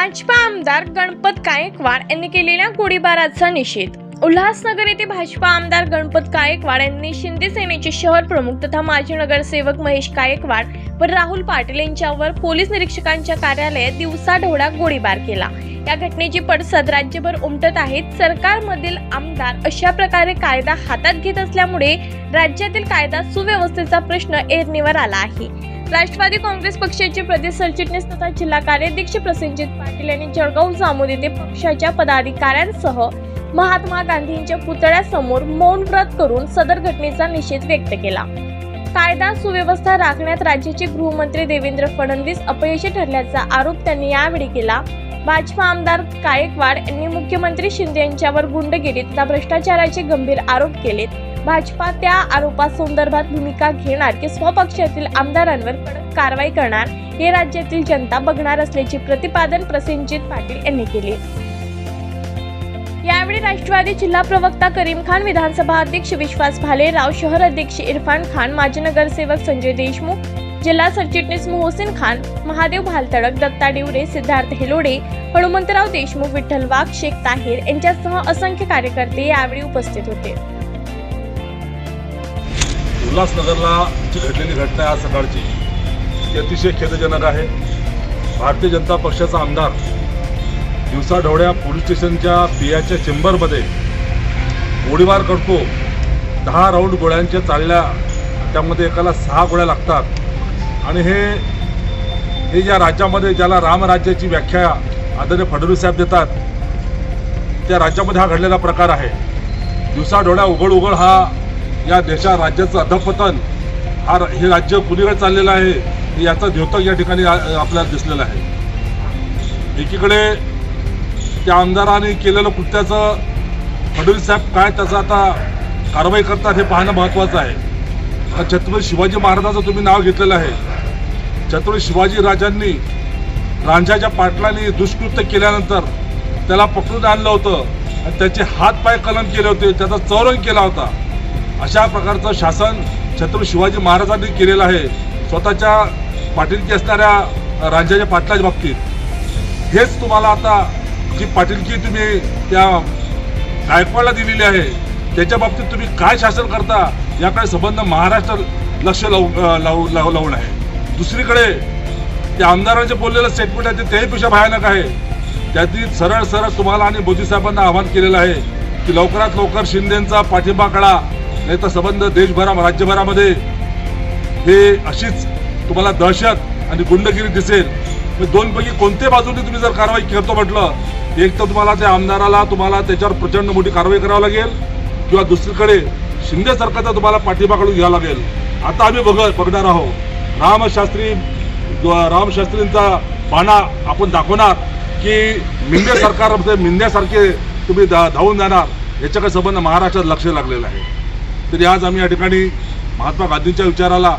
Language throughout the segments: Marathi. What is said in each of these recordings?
भाजपा आमदार गणपत गायकवाड यांनी केलेल्या गोळीबाराचा निषेध. उल्हासनगर येथे भाजपा आमदार गणपत गायकवाड यांनी शिंदे सेनेचे शहर प्रमुख तथा माजी नगरसेवक महेश गायकवाड व राहुल पाटील यांच्यावर पोलीस निरीक्षकांच्या कार्यालयात दिवसाढोळा गोळीबार केला. या घटनेची पडसाद राज्यभर उमटत आहेत. सरकारमधील आमदार अशा प्रकारे कायदा हातात घेत असल्यामुळे राज्यातील कायदा सुव्यवस्थेचा प्रश्न ऐरणीवर आला आहे. राष्ट्रवादी काँग्रेस पक्षाचे प्रदेश सरचिटणीस तथा जिल्हा कार्याध्यक्ष प्रसेनजित पाटील यांनी जळगाव जामोद येथे पक्षाच्या पदाधिकाऱ्यांसह महात्मा गांधींच्या पुतळ्यासमोर मौन व्रत करून सदर घटनेचा निषेध व्यक्त केला. कायदा सुव्यवस्था राखण्यात राज्याचे गृहमंत्री देवेंद्र फडणवीस अपयशी ठरल्याचा आरोप त्यांनी यावेळी केला. भाजपा आमदार गायकवाड यांनी मुख्यमंत्री शिंदे यांच्यावर गुंडगिरी तथा भ्रष्टाचाराचे गंभीर आरोप केलेत. भाजपा त्या आरोपासंदर्भात भूमिका घेणार की स्वपक्षातील आमदारांवर कडक कारवाई करणार हे राज्यातील जनता बघणार असल्याचे प्रतिपादन प्रसेनजित पाटील यांनी केले. यावेळी राष्ट्रवादी जिल्हा प्रवक्ता करीम खान विधानसभा अध्यक्ष विश्वास भालेराव शहर अध्यक्ष इरफान खान माजी नगरसेवक संजय देशमुख जिल्हा सरचिटणीस मोहसिन खान महादेव भालतडक दत्ता डिवरे सिद्धार्थ हेलोडे हनुमंतराव देशमुख विठ्ठल वाघ शेख ताहिर यांच्यासह असंख्य कार्यकर्ते यावेळी उपस्थित होते. उल्हासनगरला जी घडलेली घटना आहे आज सकाळची ती अतिशय खेदजनक आहे. भारतीय जनता पक्षाचा आमदार दिवसाढवळ्या पोलीस स्टेशनच्या पियाच्या चेंबरमध्ये गोळीबार करतो. दहा राऊंड गोळ्यांच्या चालल्या त्यामध्ये एकाला सहा गोळ्या लागतात. आणि हे हे ज्या राज्यामध्ये ज्याला रामराज्याची व्याख्या आदरणीय फडणवीस साहेब देतात त्या राज्यामध्ये हा घडलेला प्रकार आहे. दिवसाढोळ्या उघड उघड हा या देशा राज्याचं अधपतन हा हे राज्य कुणीकडे चाललेलं आहे याचा द्योतक या ठिकाणी आपल्याला दिसलेला आहे. एकीकडे त्या आमदाराने केलेलं कृत्याचं फडणवीस साहेब काय त्याचं आता कारवाई करतात हे पाहणं महत्त्वाचं आहे. छत्रपती शिवाजी महाराजाचं तुम्ही नाव घेतलेलं आहे. छत्रपती शिवाजी राजांनी रांझाच्या पाटलांनी दुष्कृत्य केल्यानंतर त्याला पकडून आणलं होतं आणि त्याचे हातपाय कलम केले होते त्याचा चौरंग केला होता. अशा प्रकारचं शासन छत्रपती शिवाजी महाराजांनी केलेलं आहे. स्वतःच्या पाटीलकी असणाऱ्या राज्याच्या पाटलाच्या बाबतीत. हेच तुम्हाला आता जी पाटीलकी तुम्ही त्या गायकवाडला दिलेली आहे त्याच्या बाबतीत तुम्ही काय शासन करता याकडे संबंध महाराष्ट्र लक्ष लावू लावू लावू लावून आहे. दुसरीकडे त्या आमदारांचे बोललेलं स्टेटमेंट आहे ते त्याहीपेक्षा भयानक आहे. त्यातील सरळ सरळ तुम्हाला आणि मोदी साहेबांना आवाहन केलेलं आहे की लवकरात लवकर शिंदेचा पाठिंबा काढा नाही तर संबंध देशभरा राज्यभरामध्ये. हे अशीच तुम्हाला दहशत आणि गुंडगिरी दिसेल. दोनपैकी कोणत्या बाजूने तुम्ही जर कारवाई करतो म्हटलं एक तर तुम्हाला त्या आमदाराला तुम्हाला त्याच्यावर प्रचंड मोठी कारवाई करावी लागेल. किंवा दुसरीकडे शिंदे सरकारचा तुम्हाला पाठिंबा काढून घ्यावा लागेल. आता आम्ही बघत बघणार आहोत. रामशास्त्री रामशास्त्रींचा पाना आपण दाखवणार की मिंदे सरकार मिंद्यासारखे तुम्ही धा धावून जाणार. याच्याकडे संबंध महाराष्ट्रात लक्ष लागलेलं आहे. तरी आज आम्ही या ठिकाणी महात्मा गांधींच्या विचाराला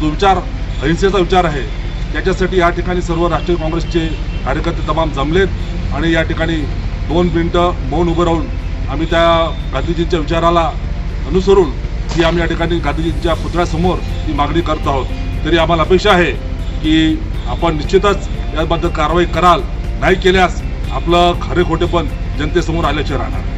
जो विचार अहिंसेचा विचार आहे. त्याच्यासाठी या ठिकाणी सर्व राष्ट्रीय काँग्रेसचे कार्यकर्ते तमाम जमलेत आणि या ठिकाणी दोन मिनटं मौन उभं राहून आम्ही त्या गांधीजींच्या विचाराला अनुसरून ही आम्ही या ठिकाणी गांधीजींच्या पुतळ्यासमोर ही मागणी करत आहोत. तरी आम्हाला अपेक्षा आहे की आपण निश्चितच याबद्दल कारवाई कराल नाही केल्यास आपलं खरे खोटेपण जनतेसमोर आल्याचे राहणार.